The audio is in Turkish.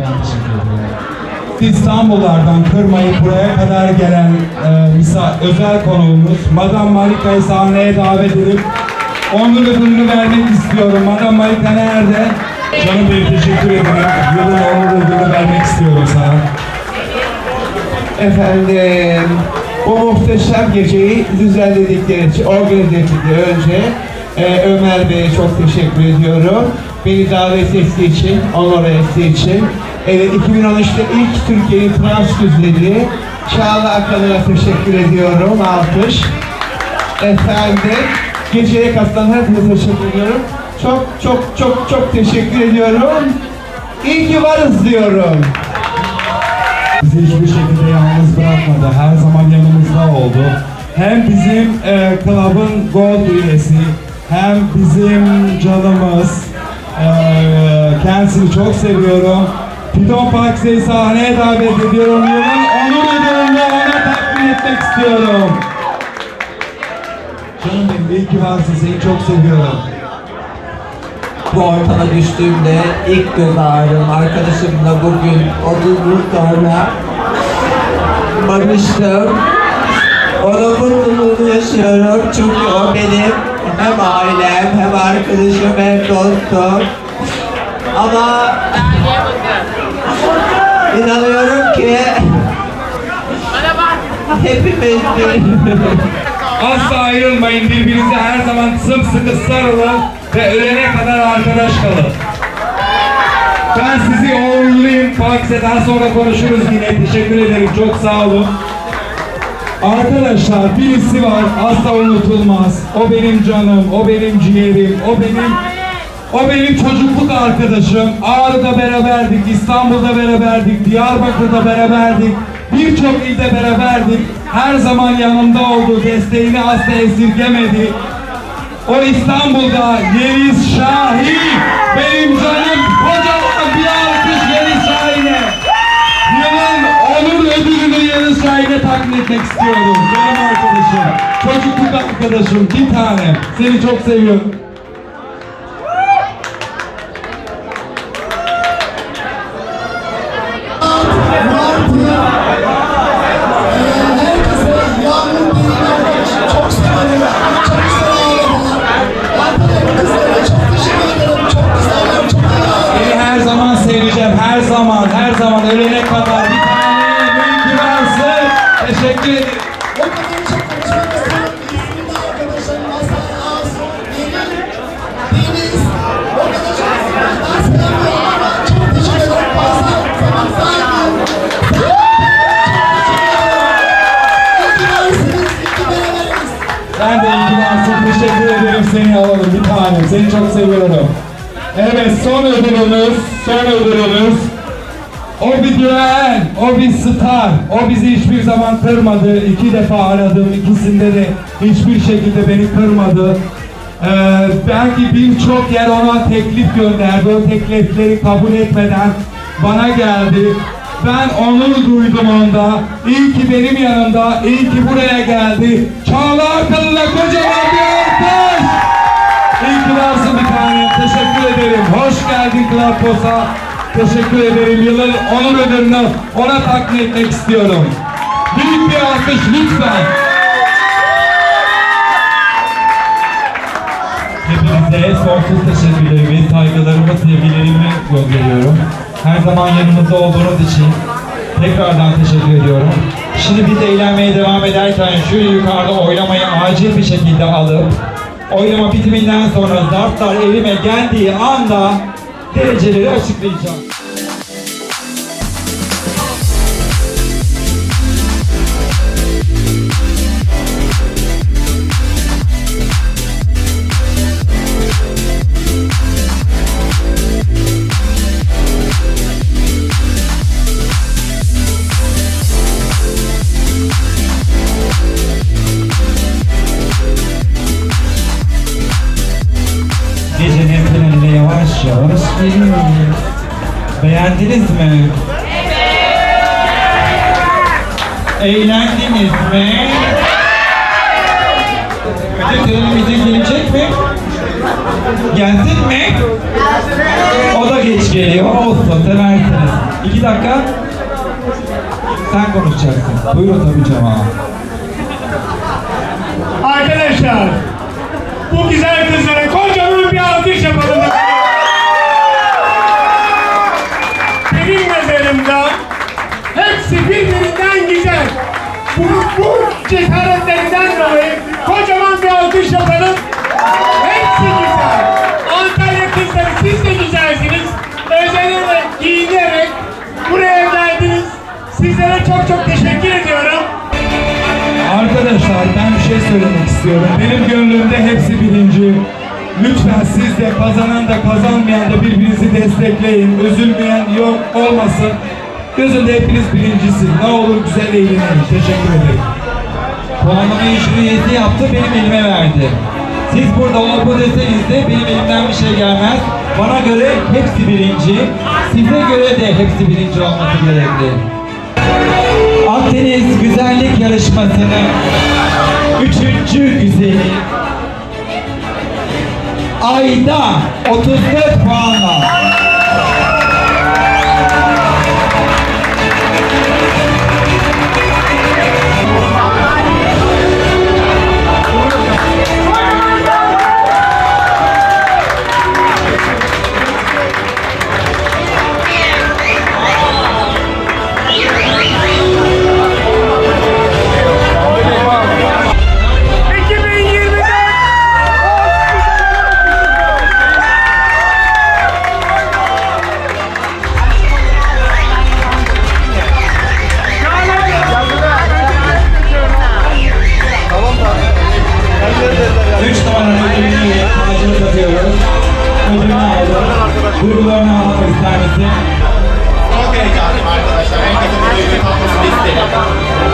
Ben teşekkür. İstanbullardan kırmayıp buraya kadar gelen e, misa- özel konuğumuz Madame Marika'yı sahneye davet edip onun ödülünü vermek istiyorum. Madame Marika nerede? Canım benim teşekkür ederim. Yılın onur ödülünü vermek istiyorum sana. Efendim, bu muhteşem geceyi düzenledikleri için, organize ettikleri önce e, Ömer Bey'e çok teşekkür ediyorum. Beni davet ettiği için, onur ettiği için. Evet, 2013'te ilk Türkiye'nin trans güzeli Çağla Akan'a teşekkür ediyorum. Alkış. Efendim, geceye katılan herkese teşekkür ediyorum. Çok çok çok çok teşekkür ediyorum. İyi ki varız diyorum. Bizi hiçbir şekilde yalnız bırakmadı. Her zaman yanımızda oldu. Hem bizim e, klubun gold üyesi, hem bizim canımız. E, kendisini çok seviyorum. Piton Parks'ı sahneye davet ediyorum. Yılın onur ödülünü ona takdim etmek istiyorum. Canım benim iyi ki varsın. Seni çok seviyorum. Bu ortama düştüğümde ilk göz ağrım arkadaşımla bugün 30 yıl sonra barıştım. Onun mutluluğunu yaşıyorum çünkü o benim hem ailem hem arkadaşım hem dostum. Ama inanıyorum ki hepimiz Asla ayrılmayın. Birbirinize her zaman sımsıkı sarılın ve ölene kadar arkadaş kalın. Ben sizi uğurlayayım. Fakse daha sonra konuşuruz yine. Teşekkür ederim. Çok sağ olun. Arkadaşlar birisi var asla unutulmaz. O benim canım, o benim ciğerim, o benim o benim çocukluk arkadaşım. Ağrı'da beraberdik, İstanbul'da beraberdik, Diyarbakır'da beraberdik. Birçok ilde beraberdik. Her zaman yanımda oldu, desteğini asla esirgemedi. O İstanbul'da Yeliz Şahin, benim canım, kocaman Takdim etmek istiyorum. Canım arkadaşım, çocukluk arkadaşım, bir tane. Seni çok seviyorum. Varsın. Teşekkür ederim seni alalım bir tanem. Seni çok seviyorum. Evet son ödülümüz, son ödülümüz. O bir düğen, o bir star. O bizi hiçbir zaman kırmadı. İki defa aradım. ikisinde de hiçbir şekilde beni kırmadı. Ee, belki birçok yer ona teklif gönderdi. O teklifleri kabul etmeden bana geldi. Ben onur duydum onda. İyi ki benim yanımda, iyi ki buraya geldi. Çağla Akıllı'na kocaman bir alkış. İyi ki varsın bir tanem. Teşekkür ederim. Hoş geldin Klarpos'a. Teşekkür ederim. Yılın onur ödülünü ona takdim etmek istiyorum. Büyük bir alkış lütfen. Hepinize sonsuz teşekkürlerimi, saygılarımı, sevgilerimi gönderiyorum. Her zaman yanımızda olduğunuz için tekrardan teşekkür ediyorum. Şimdi biz eğlenmeye devam ederken şu yukarıda oylamayı acil bir şekilde alıp oylama bitiminden sonra zartlar elime geldiği anda dereceleri açıklayacağım. Yavaş geliyoruz. Beğendiniz mi? Eğlendiniz mi? Ödül törenimize gelecek mi? Geldin mi? O da geç geliyor. Olsun seversiniz. İki dakika. Sen konuşacaksın. Buyurun tabii Cemal. Arkadaşlar, Arkadaşlar ben bir şey söylemek istiyorum. Benim gönlümde hepsi birinci. Lütfen siz de kazanan da kazanmayan da birbirinizi destekleyin. Üzülmeyen yok olmasın. Gözümde hepiniz birincisi. Ne olur güzel eğlenin. Teşekkür ederim. Puanlamayı jüri üyesi yaptı, benim elime verdi. Siz burada o bu deseniz de benim elimden bir şey gelmez. Bana göre hepsi birinci. Size göre de hepsi birinci olması gerekli. Akdeniz Güzellik Yarışması'nın üçüncü güzeli. Ayda 34 puanla Duygularını anlatmak ister misin? Çok heyecanlıyım arkadaşlar. Herkesin bu duyguyu tatmasını isterim.